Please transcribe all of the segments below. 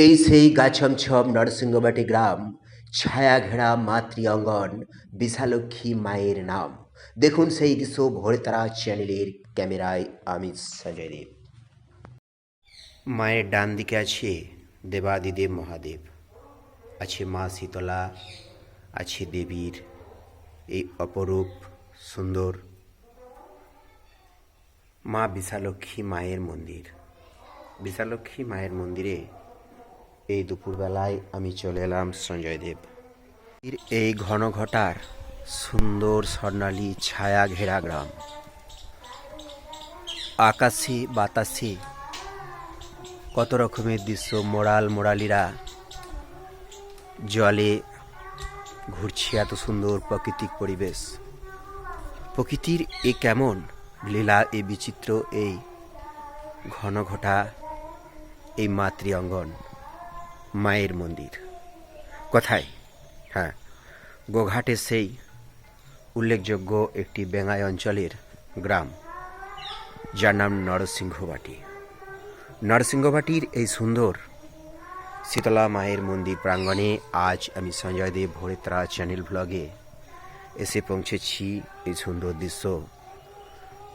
এই সেই গাছমছম নরসিংহবাটি গ্রাম, ছায়া ঘেরা মাতৃ অঙ্গন, বিশালক্ষী মায়ের নাম। দেখুন সেই দৃশ্য ভোরতারা চ্যানেলের ক্যামেরায়, আমি সঞ্জয় দেব। মায়ের ডান দিকে আছে দেবাদিদেব মহাদেব। আছে মা শীতলা, আছে দেবীর এই অপরূপ, সুন্দর মা বিশালক্ষী মায়ের মন্দির। বিশালক্ষী মায়ের মন্দিরে এই দুপুরবেলায় আমি চলে এলাম সঞ্জয় দেব এই ঘন ঘটার সুন্দর স্বর্ণালী ছায়া ঘেরা গ্রাম। আকাশে বাতাসে, কত রকমের দৃশ্য মোড়াল মোড়ালিরা জলে ঘুরছে এত সুন্দর প্রাকৃতিক পরিবেশ। প্রকৃতির এ কেমন লীলা এই বিচিত্র এই ঘন ঘটা, এই মাতৃ অঙ্গন। মায়ের মন্দির। কোথায়? হ্যাঁ গোঘাটে সেই উল্লেখযোগ্য একটি বেঙ্গাই অঞ্চলের গ্রাম, যার নাম নরসিংহবাটি। নরসিংহবাটির এই সুন্দর শীতলা মায়ের মন্দির প্রাঙ্গণে আজ আমি সঞ্জয় দেব ভোরেত্রা চ্যানেল ব্লগে এসে পৌঁছেছি এই সুন্দর দৃশ্য।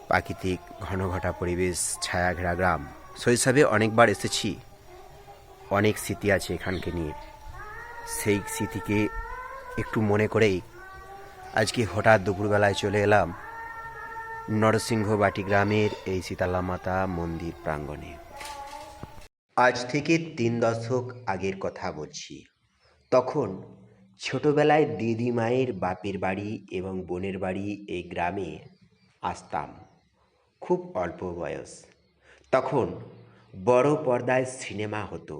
প্রাকৃতিক ঘনঘটা পরিবেশ ছায়া ঘেরা গ্রাম। শৈশবে অনেকবার এসেছি অনেক স্মৃতি আছে এখানকে নিয়ে। সেই স্মৃতিকে একটু মনে করেই আজকে হঠাৎ দুপুরবেলায় চলে এলাম নরসিংহবাটি গ্রামের এই শীতলা মাতা মন্দির প্রাঙ্গণে। আজ থেকে তিন দশক আগের কথা বলছি। তখন ছোটবেলায় দিদিমায়ের বাপের বাড়ি এবং বোনের বাড়ি এই গ্রামে আসতাম। খুব অল্প বয়স। তখন বড় পর্দায় সিনেমা হতো।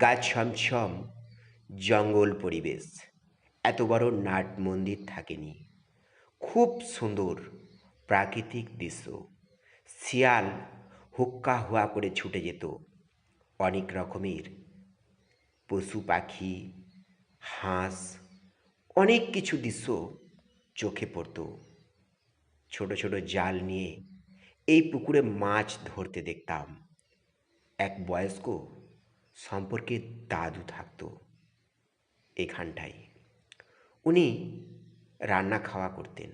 গাছ ছমছম জঙ্গল পরিবেশ। এত বড় নাট মন্দির থাকেনি। খুব সুন্দর প্রাকৃতিক দৃশ্য। শিয়াল হুক্কা হুয়া করে ছুটে যেত। অনেক রকমের পশু পাখি, হাঁস, অনেক কিছু দৃশ্য চোখে পড়তো। ছোট ছোট জাল নিয়ে এই পুকুরে মাছ ধরতে দেখতাম। এক বয়স্ক সম্পর্কে দাদু থাকতো এখানটায়। উনি রান্না খাওয়া করতেন।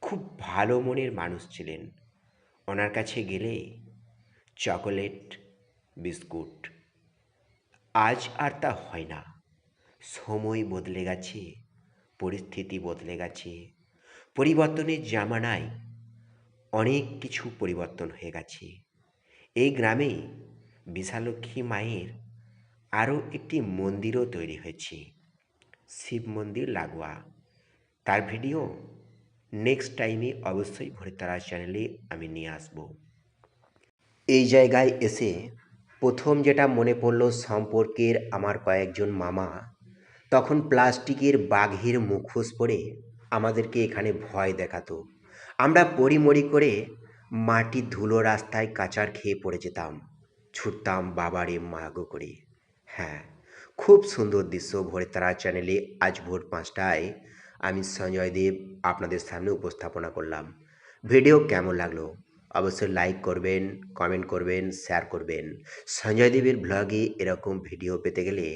খুব ভালো মনের মানুষ ছিলেন। ওনার কাছে গেলে চকোলেট, বিস্কুট, আজ আর তা হয় না। সময় বদলে গেছে, পরিস্থিতি বদলে গেছে, পরিবর্তনের জামানায় অনেক কিছু পরিবর্তন হয়ে গেছে। এই গ্রামে বিশালক্ষী মায়ের আরও একটি মন্দিরও তৈরি হয়েছে। শিব মন্দির লাগোয়া। তার ভিডিও নেক্সট টাইমে অবশ্যই ভোরতারা চ্যানেলে আমি নিয়ে আসব। এই জায়গায় এসে প্রথম যেটা মনে পড়ল সম্পর্কের আমার কয়েকজন মামা, তখন প্লাস্টিকের বাঘের মুখোশ পরে আমাদেরকে এখানে ভয় দেখাতো। আমরা পরিমরি করে মাটির ধুলো রাস্তায় কাচার খেয়ে পড়ে যেতাম। ছুটতাম বাবারে মাগো করে। হ্যাঁ খুব সুন্দর দৃশ্য ভোরের তারা চ্যানেলে আজ ভোর পাঁচটায় আমি সঞ্জয় দেব আপনাদের সামনে উপস্থাপনা করলাম। ভিডিও কেমন লাগল? অবশ্যই লাইক করবেন কমেন্ট করবেন শেয়ার করবেন। সঞ্জয় দেবের ব্লগে এরকম ভিডিও পেতে গেলে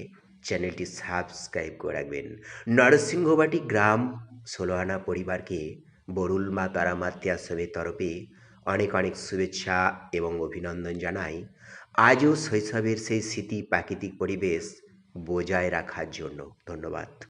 চ্যানেলটি সাবস্ক্রাইব করে রাখবেন। নরসিংহবাটি গ্রাম ষোলোহানা পরিবারকে বরুল মা তারা ত্যাসবের তরফে অনেক অনেক শুভেচ্ছা এবং অভিনন্দন জানাই। আজও শৈশবের সেই স্মৃতি প্রাকৃতিক পরিবেশ বজায় রাখার জন্য ধন্যবাদ।